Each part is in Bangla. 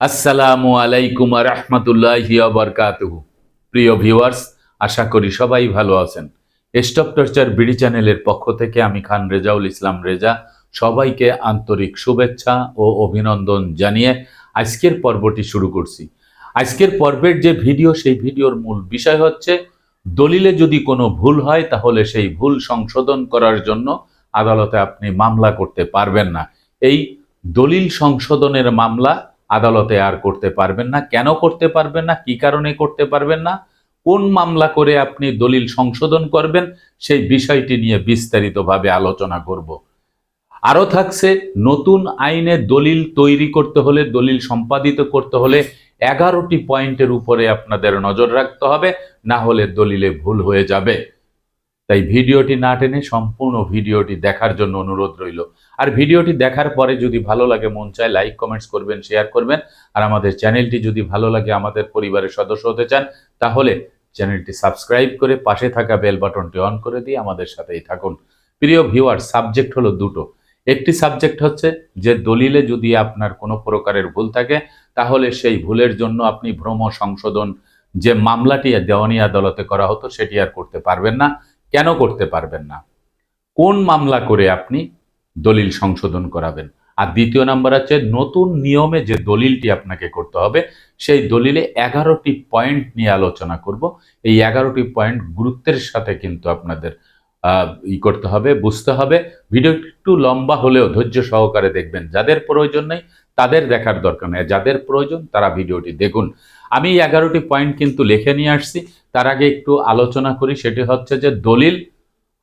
আসসালামু আলাইকুম রহমতুল্লাহি বরকাতুহু। প্রিয় ভিউয়ার্স, আশা করি সবাই ভালো আছেন। স্টপ টর্চার বিডি চ্যানেলের পক্ষ থেকে আমি খান রেজাউল ইসলাম রেজা সবাইকে আন্তরিক শুভেচ্ছা ও অভিনন্দন জানিয়ে আজকের পর্বটি শুরু করছি। আজকের পর্বের যে ভিডিও, সেই ভিডিওর মূল বিষয় হচ্ছে, দলিলে যদি কোনো ভুল হয়, তাহলে সেই ভুল সংশোধন করার জন্য আদালতে আপনি মামলা করতে পারবেন না। এই দলিল সংশোধনের মামলা আদালতে আর করতে পারবেন না। কেন করতে পারবেন না? কি কারণে করতে পারবেন না? কোন মামলা করে আপনি দলিল সংশোধন করবেন? সেই বিষয়টি নিয়ে বিস্তারিতভাবে আলোচনা করব। আরও থাকছে, নতুন আইনে দলিল তৈরি করতে হলে, দলিল সম্পাদিত করতে হলে এগারোটি পয়েন্টের উপরে আপনাদের নজর রাখতে হবে, না হলে দলিলে ভুল হয়ে যাবে। তাই ভিডিওটি না টেনে সম্পূর্ণ ভিডিওটি দেখার জন্য অনুরোধ রইল। আর ভিডিওটি দেখার পরে যদি ভালো লাগে, মন চায় লাইক, কমেন্টস করবেন, শেয়ার করবেন। আর আমাদের চ্যানেলটি যদি ভালো লাগে, আমাদের পরিবারের সদস্য হতে চান, তাহলে চ্যানেলটি সাবস্ক্রাইব করে পাশে থাকা বেল বাটনটি অন করে দিয়ে আমাদের সাথেই থাকুন। প্রিয় ভিউয়ার সাবজেক্ট হলো দুটো। একটি সাবজেক্ট হচ্ছে যে দলিলে যদি আপনার কোনো প্রকারের ভুল থাকে, তাহলে সেই ভুলের জন্য আপনি ভ্রম সংশোধন যে মামলাটি দেওয়ানি আদালতে করা হতো, সেটি আর করতে পারবেন না। কেন করতে পারবেন না? কোন মামলা করে আপনি দলিল সংশোধন করাবেন? আর দ্বিতীয় নাম্বার আছে নতুন নিয়মে যে দলিলটি আপনাকে করতে হবে, সেই দলিলে এগারোটি পয়েন্ট নিয়ে আলোচনা করব। এই এগারোটি পয়েন্ট গুরুত্বের সাথে কিন্তু আপনাদের ই করতে হবে, বুঝতে হবে। ভিডিও একটু লম্বা হলেও ধৈর্য সহকারে দেখবেন। যাদের প্রয়োজন নেই, তাদের দেখার দরকার নেই। যাদের প্রয়োজন, তারা ভিডিওটি দেখুন। আমি এই এগারোটি পয়েন্ট কিন্তু লিখে নিয়ে আসছি। তার আগে একটু আলোচনা করি, সেটি হচ্ছে যে দলিল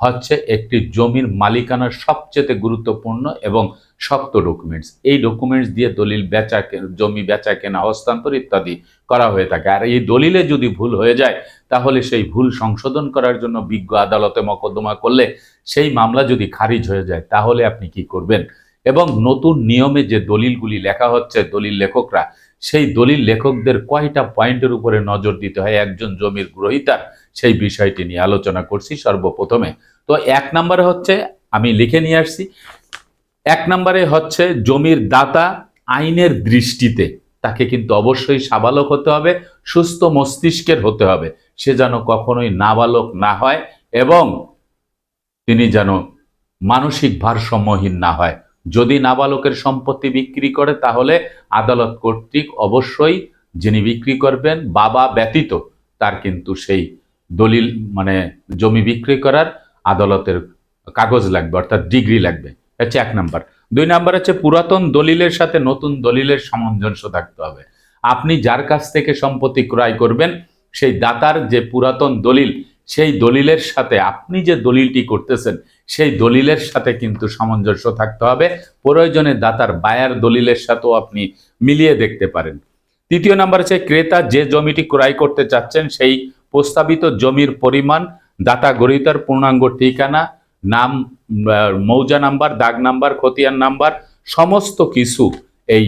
হচ্ছে একটি জমির মালিকানার সবচেয়ে গুরুত্বপূর্ণ এবং শক্ত ডকুমেন্টস এই ডকুমেন্টস দিয়ে দলিল বেচা জমি বেচা কেনা, হস্তান্তর ইত্যাদি করা হয়ে থাকে। আর এই দলিলে যদি ভুল হয়ে যায়, তাহলে সেই ভুল সংশোধন করার জন্য বিজ্ঞ আদালতে মকদ্দমা করলে সেই মামলা যদি খারিজ হয়ে যায়, তাহলে আপনি কি করবেন? এবং নতুন নিয়মে যে দলিলগুলি লেখা হচ্ছে, দলিল লেখকরা সেই দলিল লেখকদের কয়টা পয়েন্টের উপরে নজর দিতে হয়? একজন জমির গ্রহীতার সেই বিষয়টি নিয়ে আলোচনা করছি সর্বপ্রথমে। তো এক নম্বরে হচ্ছে, আমি লিখে নিয়ে আসছি, এক নম্বরে হচ্ছে জমির দাতা আইনের দৃষ্টিতে তাকে কিন্তু অবশ্যই সাবালক হতে হবে, সুস্থ মস্তিষ্কের হতে হবে। সে যেন কখনোই নাবালক না হয় এবং তিনি যেন মানসিক ভারসাম্যহীন না হয়। যদি নাবালকের সম্পত্তি বিক্রি করে, তাহলে আদালত কর্তৃক অবশ্যই যিনি বিক্রি করবেন, বাবা ব্যতীত তার কিন্তু সেই দলিল মানে জমি বিক্রি করার আদালতের কাগজ লাগবে, অর্থাৎ ডিগ্রি লাগবে। হচ্ছে এক নাম্বার। দুই নাম্বার হচ্ছে পুরাতন দলিলের সাথে নতুন দলিলের সামঞ্জস্য থাকতে হবে। আপনি যার কাছ থেকে সম্পত্তি ক্রয় করবেন, সেই দাতার যে পুরাতন দলিল সেই দলিলের সাথে আপনি যে দলিলটি করতেছেন, সেই দলিলের সাথে কিন্তু সামঞ্জস্য থাকতে হবে। প্রয়োজনে দাতার বায়ার দলিলের সাথেও আপনি মিলিয়ে দেখতে পারেন। তৃতীয় নাম্বার হচ্ছে, ক্রেতা যে জমিটি ক্রয় করতে চাচ্ছেন, সেই প্রস্তাবিত জমির পরিমাণ, দাতা গরিতার পূর্ণাঙ্গ ঠিকানা, নাম মৌজা নাম্বার, দাগ নাম্বার, খতিয়ান নাম্বার, সমস্ত কিছু এই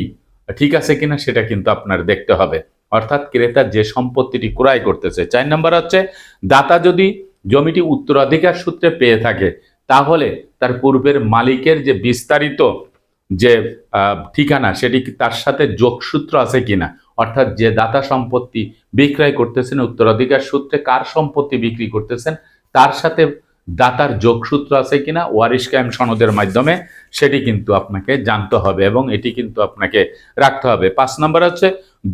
ঠিক আছে কিনা সেটা কিন্তু আপনার দেখতে হবে। অর্থাৎ ক্রেতা যে সম্পত্তিটি ক্রয় করতেছে। চার নাম্বার হচ্ছে, দাতা যদি জমিটি উত্তরাধিকার সূত্রে পেয়ে থাকে, তাহলে তার পূর্বের মালিকের যে বিস্তারিত যে ঠিকানা, সেটি তার সাথে যোগসূত্র আছে কিনা? অর্থাৎ যে দাতা সম্পত্তি বিক্রয় করতেছেন, উত্তরাধিকার সূত্রে কার সম্পত্তি বিক্রি করতেছেন, তার সাথে দাতার যোগসূত্র আছে কিনা, ওয়ারিশ ক্যাম সনদের মাধ্যমে সেটি কিন্তু আপনাকে জানতে হবে এবং এটি কিন্তু আপনাকে রাখতে হবে। পাঁচ নম্বর হচ্ছে,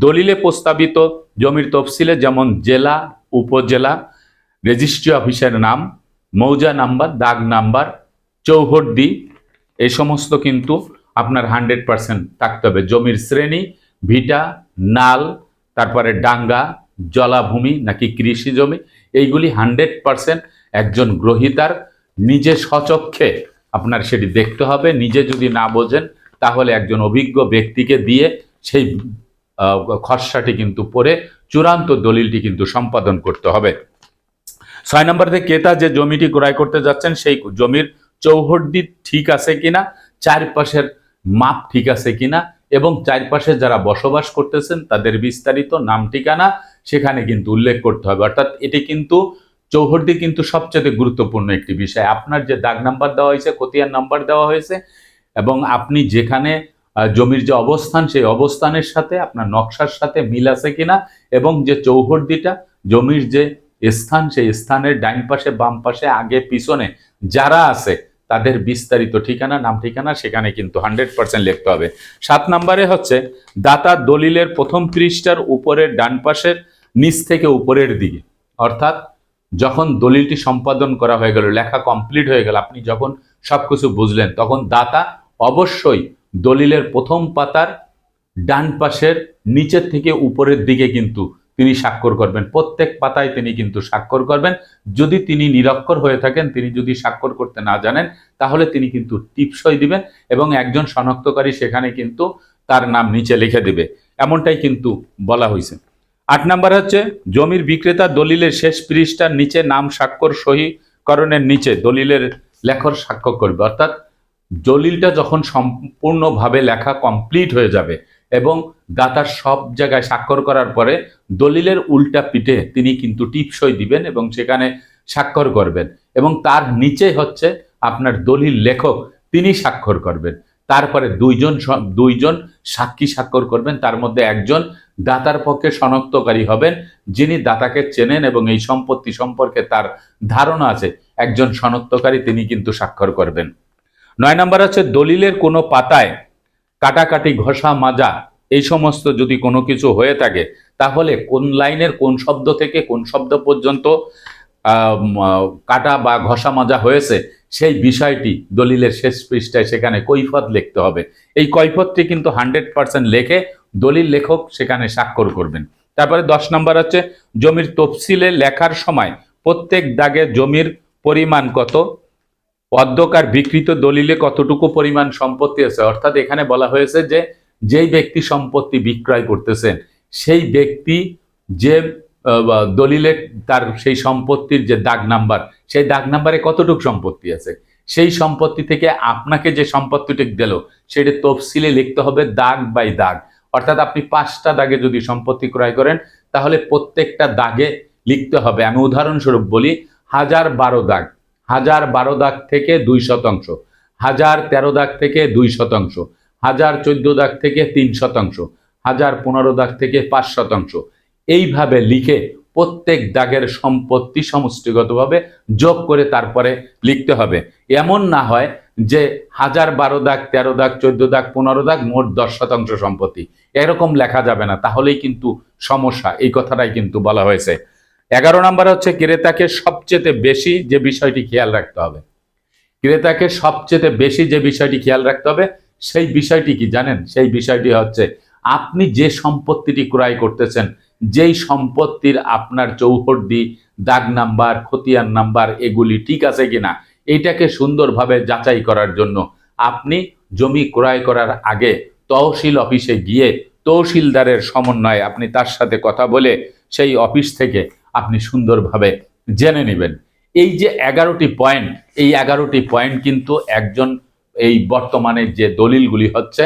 দলিলে প্রস্তাবিত জমির তফসিলে যেমন জেলা, উপজেলা, রেজিস্ট্রি অফিসের নাম, মৌজা নাম্বার, দাগ নাম্বার, চৌহদ্দি এই সমস্ত কিন্তু আপনার হান্ড্রেড পার্সেন্ট থাকতে হবে। জমির শ্রেণি, ভিটা, নাল, তারপরে ডাঙ্গা, জলাভূমি নাকি কৃষি জমি এইগুলি হান্ড্রেড পার্সেন্ট একজন গ্রহীতার নিজে সচক্ষে আপনার সেটি দেখতে হবে। নিজে যদি না বোঝেন, তাহলে একজন অভিজ্ঞ ব্যক্তিকে দিয়ে সেই খসড়াটি কিন্তু পড়ে, চূড়ান্ত দলিলটি কিন্তু সম্পাদন করতে হবে। ছয় নম্বর ক্রেতা যে জমিটি ক্রয় করতে যাচ্ছেন, সেই জমির চৌহদ্দি ঠিক আছে কিনা, চারপাশের মাপ ঠিক আছে কিনা, এবং চারপাশে যারা বসবাস করতেছেন, তাদের বিস্তারিত নাম, ঠিকানা সেখানে কিন্তু উল্লেখ করতে হবে। অর্থাৎ এটি কিন্তু চৌহদ্দি কিন্তু সবচেয়ে গুরুত্বপূর্ণ একটি বিষয়। আপনার যে দাগ নাম্বার দেওয়া হয়েছে, খতিয়ান নাম্বার দেওয়া হয়েছে, এবং আপনি যেখানে জমির যে অবস্থান, সেই অবস্থানের সাথে আপনার নকশার সাথে মিল আছে কিনা, এবং যে চৌহদ্দিটা, জমির যে স্থান, সেই স্থানের ডাইন পাশে, বাম পাশে, আগে, পিছনে যারা আছে, তাদের বিস্তারিত ঠিকানা, নাম ঠিকানা সেখানে কিন্তু হান্ড্রেড পার্সেন্ট লিখতে হবে। সাত নম্বরে হচ্ছে, দাতা দলিলের প্রথম পৃষ্ঠার উপরের ডান পাশের নিচ থেকে উপরের দিকে। অর্থাৎ যখন দলিলটি সম্পাদন করা হয়ে গেল, লেখা কমপ্লিট হয়ে গেল, আপনি যখন সবকিছু বুঝলেন, তখন দাতা অবশ্যই দলিলের প্রথম পাতার ডান পাশের নিচের থেকে উপরের দিকে কিন্তু তিনি স্বাক্ষর করবেন। প্রত্যেক পাতায় তিনি কিন্তু স্বাক্ষর করবেন। যদি তিনি নিরক্ষর হয়ে থাকেন, তিনি যদি স্বাক্ষর করতে না জানেন, তাহলে তিনি কিন্তু টিপসই দিবেন এবং একজন শনাক্তকারী সেখানে কিন্তু তার নাম নিচে লিখে দিবে। এমনটাই কিন্তু বলা হয়েছে আট নাম্বার হচ্ছে, জমির বিক্রেতা দলিলের শেষ পৃষ্ঠার নিচে নাম স্বাক্ষর সহিকরণের নিচে দলিলের লেখর স্বাক্ষর করবে। অর্থাৎ দলিলটা যখন সম্পূর্ণভাবে লেখা কমপ্লিট হয়ে যাবে এবং দাতার সব জায়গায় স্বাক্ষর করার পরে দলিলের উল্টা পিঠে তিনি কিন্তু টিপসই দিবেন এবং সেখানে স্বাক্ষর করবেন। এবং তার নিচে হচ্ছে আপনার দলিল লেখক, তিনি স্বাক্ষর করবেন। তারপরে দুইজন দুইজন সাক্ষী স্বাক্ষর করবেন, তার মধ্যে একজন দাতার পক্ষে শনাক্তকারী হবেন, যিনি দাতাকে চেনেন এবং এই সম্পত্তি সম্পর্কে তার ধারণা আছে, একজন শনাক্তকারী তিনি কিন্তু স্বাক্ষর করবেন। নয় নম্বর হচ্ছে দলিলের কোনো পাতায় কাটাকাটি, ঘষা, মাজা এই সমস্ত যদি কোনো কিছু হয়ে থাকে, তাহলে কোন লাইনের কোন শব্দ থেকে কোন শব্দ পর্যন্ত কাটা বা ঘষা মাজা হয়েছে, সেই বিষয়টি দলিলের শেষ পৃষ্ঠায় সেখানে কৈফত লিখতে হবে। এই কৈফতটি কিন্তু হান্ড্রেড পার্সেন্ট লেখে দলিল লেখক সেখানে স্বাক্ষর করবেন। তারপরে দশ নম্বর হচ্ছে, জমির তফসিলে লেখার সময় প্রত্যেক দাগে জমির পরিমাণ কত অধ্যকার বিকৃত দলিলে কতটুকু পরিমাণ সম্পত্তি আছে। অর্থাৎ এখানে বলা হয়েছে যে, যেই ব্যক্তি সম্পত্তি বিক্রয় করতেছেন, সেই ব্যক্তি যে দলিলে তার সেই সম্পত্তির যে দাগ নাম্বার, সেই দাগ নাম্বারে কতটুকু সম্পত্তি আছে? সেই সম্পত্তি থেকে আপনাকে যে সম্পত্তিটি দিল সেটি তফসিলে লিখতে হবে দাগ বাই দাগ। অর্থাৎ আপনি পাঁচটা দাগে যদি সম্পত্তি ক্রয় করেন, তাহলে প্রত্যেকটা দাগে লিখতে হবে। আমি উদাহরণস্বরূপ বলি, হাজার বারো দাগ। হাজার বারো দাগ থেকে দুই শতাংশ। হাজার তেরো দাগ থেকে দুই শতাংশ। হাজার চোদ্দ দাগ থেকে তিন শতাংশ। হাজার পনেরো দাগ থেকে পাঁচ শতাংশ। এইভাবে লিখে প্রত্যেক দাগের সম্পত্তি সমষ্টিগতভাবে যোগ করে তারপরে লিখতে হবে। এমন না হয় যে হাজার বারো দাগ, তেরো দাগ, চোদ্দ দাগ, পনেরো দাগ, মোট দশ শতাংশ সম্পত্তি। এরকম লেখা যাবে না। তাহলেই কিন্তু সমস্যা। এই কথাটাই কিন্তু বলা হয়েছে। এগারো নাম্বার হচ্ছে ক্রেতাকে সবচেয়ে বেশি যে বিষয়টি খেয়াল রাখতে হবে। ক্রেতাকে সবচেয়ে বেশি যে বিষয়টি খেয়াল রাখতে হবে, সেই বিষয়টি কি জানেন? সেই বিষয়টি হচ্ছে আপনি যে সম্পত্তিটি ক্রয় করতেছেন যেই সম্পত্তির আপনার চৌহদ্দি, দাগ নাম্বার, খতিয়ান নাম্বার এগুলি ঠিক আছে কিনা, এইটাকে সুন্দরভাবে যাচাই করার জন্য আপনি জমি ক্রয় করার আগে তহসিল অফিসে গিয়ে তহসিলদারের সমন্বয়ে আপনি তার সাথে কথা বলে সেই অফিস থেকে আপনি সুন্দরভাবে জেনে নেবেন। এই যে এগারোটি পয়েন্ট, এই এগারোটি পয়েন্ট কিন্তু একজন এই বর্তমানে যে দলিলগুলি হচ্ছে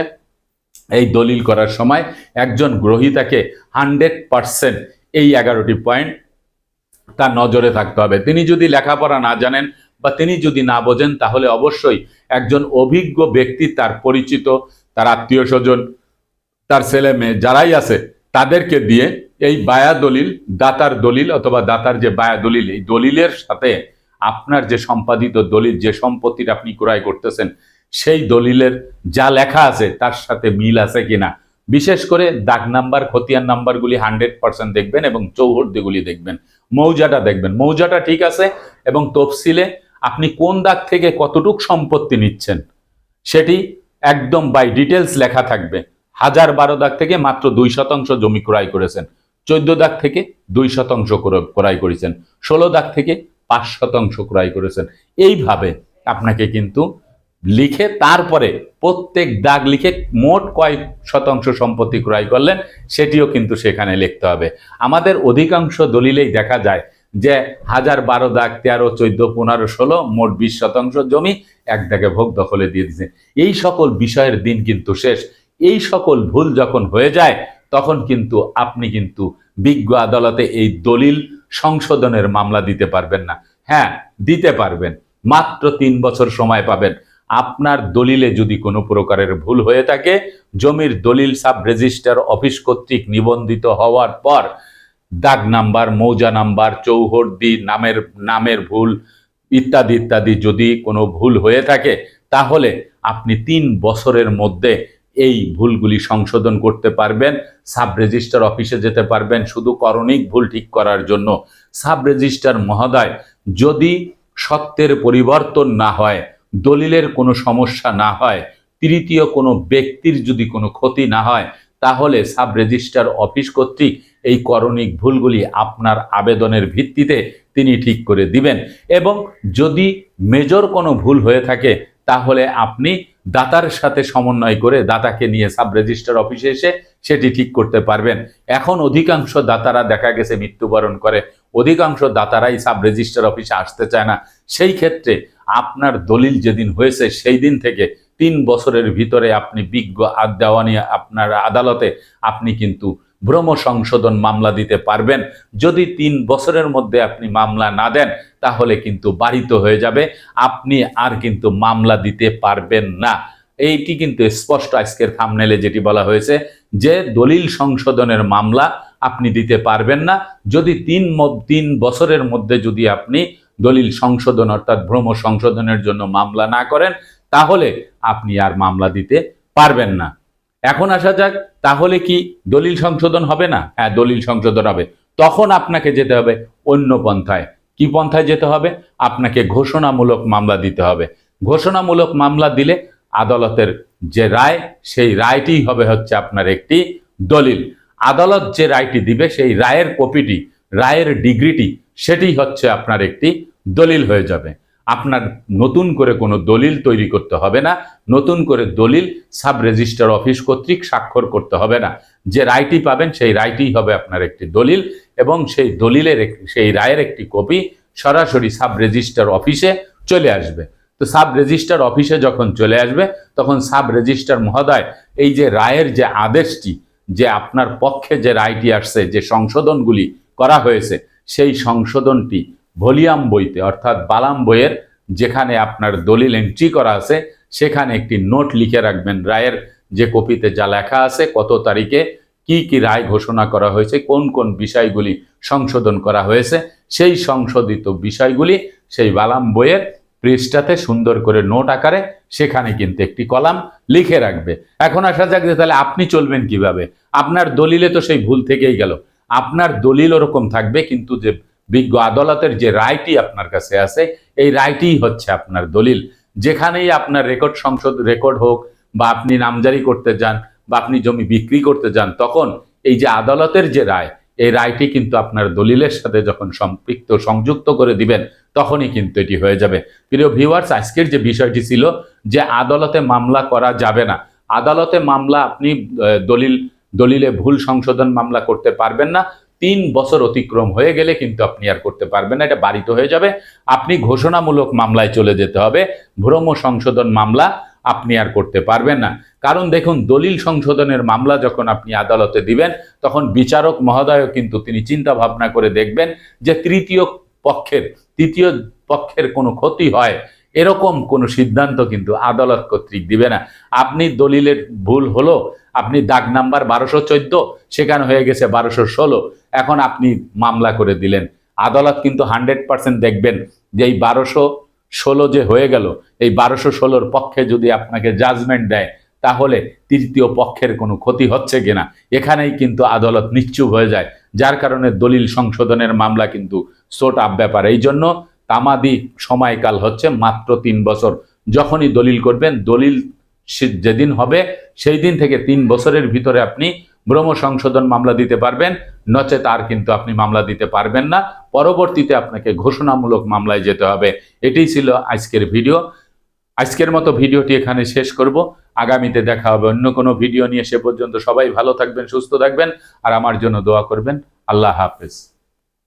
এই দলিল করার সময় একজন গ্রহীতাকে হান্ড্রেড পারসেন্ট এই এগারোটি পয়েন্ট তার নজরে থাকতে হবে। তিনি যদি লেখাপড়া না জানেন বা তিনি যদি না বোঝেন, তাহলে অবশ্যই একজন অভিজ্ঞ ব্যক্তি তার পরিচিত, তার আত্মীয় স্বজন, তার ছেলে মেয়ে যারাই আছে, তাদেরকে দিয়ে এই বায়া দলিল, দাতার দলিল অথবা দাতার যে বায়া দলিল, এই দলিলের সাথে আপনার যে সম্পাদিত দলিল, যে সম্পত্তিটা আপনি ক্রয় করতেছেন সেই দলিলের যা লেখা আছে তার সাথে মিল আছে কিনা। বিশেষ করে দাগ নাম্বার, খতিয়ান নাম্বারগুলি হান্ড্রেড পার্সেন্ট দেখবেন এবং চৌহদ্দিগুলি দেখবেন। মৌজাটা দেখবেন। মৌজাটা ঠিক আছে এবং তফসিলে আপনি কোন দাগ থেকে কতটুক সম্পত্তি নিচ্ছেন সেটি একদম বাই ডিটেলস লেখা থাকবে। হাজার বারো দাগ থেকে মাত্র দুই শতাংশ জমি ক্রয় করেছেন। চোদ্দ দাগ থেকে দুই শতাংশ ক্র- ক্রয় করেছেন। ষোলো দাগ থেকে পাঁচ শতাংশ ক্রয় করেছেন। এইভাবে আপনাকে কিন্তু লিখে তারপরে প্রত্যেক দাগ লিখে মোট কয় শতাংশ সম্পত্তি ক্রয় করলেন সেটিও কিন্তু সেখানে লিখতে হবে। আমাদের অধিকাংশ দলিলেই দেখা যায় যে হাজার বারো দাগ, তেরো, চোদ্দ, পনেরো, ষোলো, মোট বিশ শতাংশ জমি এক দাগে ভোগ দখলে দিয়ে দিচ্ছে এই সকল বিষয়ের দিন কিন্তু শেষ। এই সকল ভুল যখন হয়ে যায়, তখন কিন্তু আপনি কিন্তু বিজ্ঞ আদালতে এই দলিল সংশোধনের মামলা দিতে পারবেন না। হ্যাঁ দিতে পারবেন। মাত্র তিন বছর সময় পাবেন। আপনার দলিলে যদি কোনো প্রকারের ভুল হয়ে থাকে, জমির দলিল সাব রেজিস্টার অফিস কর্তৃক নিবন্ধিত হওয়ার পর দাগ নাম্বার, মৌজা নাম্বার চৌহদ্দি নামের নামের ভুল ইত্যাদি ইত্যাদি যদি কোনো ভুল হয়ে থাকে, তাহলে আপনি তিন বছরের মধ্যে এই ভুলগুলি সংশোধন করতে পারবেন, সাব রেজিস্টার অফিসে যেতে পারবেন শুধু করণিক ভুল ঠিক করার জন্য। সাব রেজিস্টার মহোদয়, যদি সত্যের পরিবর্তন না হয় দলিলের কোনো সমস্যা না হয়, তৃতীয় কোনো ব্যক্তির যদি কোনো ক্ষতি না হয়, তাহলে সাব রেজিস্ট্রার অফিস কর্তৃক এই করণিক ভুলগুলি আপনার আবেদনের ভিত্তিতে তিনি ঠিক করে দিবেন। এবং যদি মেজর কোনো ভুল হয়ে থাকে, তাহলে আপনি দাতার সাথে সমন্বয় করে দাতাকে নিয়ে সাব রেজিস্টার অফিসে এসে সেটি ঠিক করতে পারবেন। এখন অধিকাংশ দাতারা দেখা গেছে মৃত্যুবরণ করে, অধিকাংশ দাতারাই সাব রেজিস্টার অফিসে আসতে চায় না। সেই ক্ষেত্রে আপনার দলিল যেদিন হয়েছে সেই দিন থেকে তিন বছরের ভিতরে আপনি বিজ্ঞ দেওয়ানি আপনার আদালতে আপনি কিন্তু ভ্রম সংশোধন মামলা দিতে পারবেন। যদি তিন বছরের মধ্যে আপনি মামলা না দেন, তাহলে কিন্তু বাড়িত হয়ে যাবে। আপনি আর কিন্তু মামলা দিতে পারবেন না। এইটি কিন্তু স্পষ্ট আজকের থামনেলে যেটি বলা হয়েছে যে দলিল সংশোধনের মামলা আপনি দিতে পারবেন না। যদি তিন তিন বছরের মধ্যে যদি আপনি দলিল সংশোধন অর্থাৎ ভ্রম সংশোধনের জন্য মামলা না করেন, তাহলে আপনি আর মামলা দিতে পারবেন না। এখন আসা যাক, তাহলে কি দলিল সংশোধন হবে না? হ্যাঁ দলিল সংশোধন হবে। তখন আপনাকে যেতে হবে অন্য পন্থায়। কি পন্থায় যেতে হবে? আপনাকে ঘোষণামূলক মামলা দিতে হবে। ঘোষণামূলক মামলা দিলে আদালতের যে রায়, সেই রায়টি হবে হচ্ছে আপনার একটি দলিল। আদালত যে রায়টি দিবে, সেই রায়ের কপিটি, রায়ের ডিগ্রিটি সেটি হচ্ছে আপনার একটি দলিল হয়ে যাবে। আপনার নতুন করে কোনো দলিল তৈরি করতে হবে না, নতুন করে দলিল সাব রেজিস্টার অফিস কর্তৃক স্বাক্ষর করতে হবে না। যে রায়টি পাবেন সেই রায়টি হবে আপনার একটি দলিল এবং সেই দলিলের সেই রায়ের একটি কপি সরাসরি সাব রেজিস্টার অফিসে চলে আসবে। তো সাব রেজিস্টার অফিসে যখন চলে আসবে, তখন সাব রেজিস্টার মহোদয় এই যে রায়ের যে আদেশটি, যে আপনার পক্ষে যে রায়টি আসছে, যে সংশোধনগুলি করা হয়েছে সেই সংশোধনটি ভলিয়াম বইতে, অর্থাৎ বালাম বইয়ের যেখানে আপনার দলিল এন্ট্রি করা আছে, সেখানে একটি নোট লিখে রাখবেন রায়ের যে কপিতে যা লেখা আছে, কত তারিখে কি কি রায় ঘোষণা করা হয়েছে, কোন কোন বিষয়গুলি সংশোধন করা হয়েছে, সেই সংশোধিত বিষয়গুলি সেই বালাম বইয়ের পৃষ্ঠাতে সুন্দর করে নোট আকারে সেখানে কিন্তু একটি কলাম লিখে রাখবে। এখন আসা যাক যে তাহলে আপনি চলবেন কীভাবে। আপনার দলিলে তো সেই ভুল থেকেই গেল। আপনার দলিল ওরকম থাকবে, কিন্তু যে বিজ্ঞ আদালতের যে রায়টি আপনার কাছে আছে, এই রায়টিই হচ্ছে আপনার দলিল। যেখানেই আপনার রেকর্ড সংসদ, রেকর্ড হোক, বা আপনি নামজারি করতে যান, বা আপনি জমি বিক্রি করতে যান, তখন এই যে আদালতের যে রায়, এই রায়টি কিন্তু আপনার দলিলের সাথে যখন সম্পৃক্ত, সংযুক্ত করে দিবেন, তখনই কিন্তু এটি হয়ে যাবে। প্রিয় ভিউয়ার্স, আজকের যে বিষয়টি ছিল যে আদালতে মামলা করা যাবে না। আদালতে মামলা আপনি দলিল দলিলে ভুল সংশোধন মামলা করতে পারবেন না। তিন বছর অতিক্রম হয়ে গেলে কিন্তু আপনি আর করতে পারবেন না, এটা বাড়িতে হয়ে যাবে। আপনি ঘোষণামূলক মামলায় চলে যেতে হবে। ভ্রম সংশোধন মামলা আপনি আর করতে পারবেন না। কারণ দেখুন, দলিল সংশোধনের মামলা যখন আপনি আদালতে দিবেন, তখন বিচারক মহোদয়ও কিন্তু তিনি চিন্তা ভাবনা করে দেখবেন যে তৃতীয় পক্ষের তৃতীয় পক্ষের কোনো ক্ষতি হয়, এরকম কোনো সিদ্ধান্ত কিন্তু আদালত কর্তৃক দিবে না। আপনি দলিলের ভুল হলো আপনি দাগ নাম্বার বারোশো চোদ্দ, সেখানে হয়ে গেছে বারোশো ষোলো। এখন আপনি মামলা করে দিলেন। আদালত কিন্তু হান্ড্রেড পার্সেন্ট দেখবেন যে এই বারোশো ষোলো যে হয়ে গেল, এই বারোশো ষোলোর পক্ষে যদি আপনাকে জাজমেন্ট দেয়, তাহলে তৃতীয় পক্ষের কোনো ক্ষতি হচ্ছে কিনা? এখানেই কিন্তু আদালত নিশ্চুপ হয়ে যায়। যার কারণে দলিল সংশোধনের মামলা কিন্তু সোট আপ ব্যাপার। এই জন্য তামাদি সময়কাল হচ্ছে মাত্র তিন বছর। যখনই দলিল করবেন, দলিল যেদিন হবে, সেই দিন থেকে তিন বছরের ভিতরে আপনি ভ্রম সংশোধন মামলা দিতে পারবেন। নচেত আর কিন্তু আপনি মামলা দিতে পারবেন না। পরবর্তীতে আপনাকে ঘোষণামূলক মামলায় যেতে হবে। এটাই ছিল আজকের ভিডিও। আজকের মতো ভিডিওটি এখানে শেষ করব। আগামীতে দেখা হবে অন্য কোনো ভিডিও নিয়ে। সে পর্যন্ত সবাই ভালো থাকবেন, সুস্থ থাকবেন। আর আমার জন্য দোয়া করবেন। আল্লাহ হাফেজ।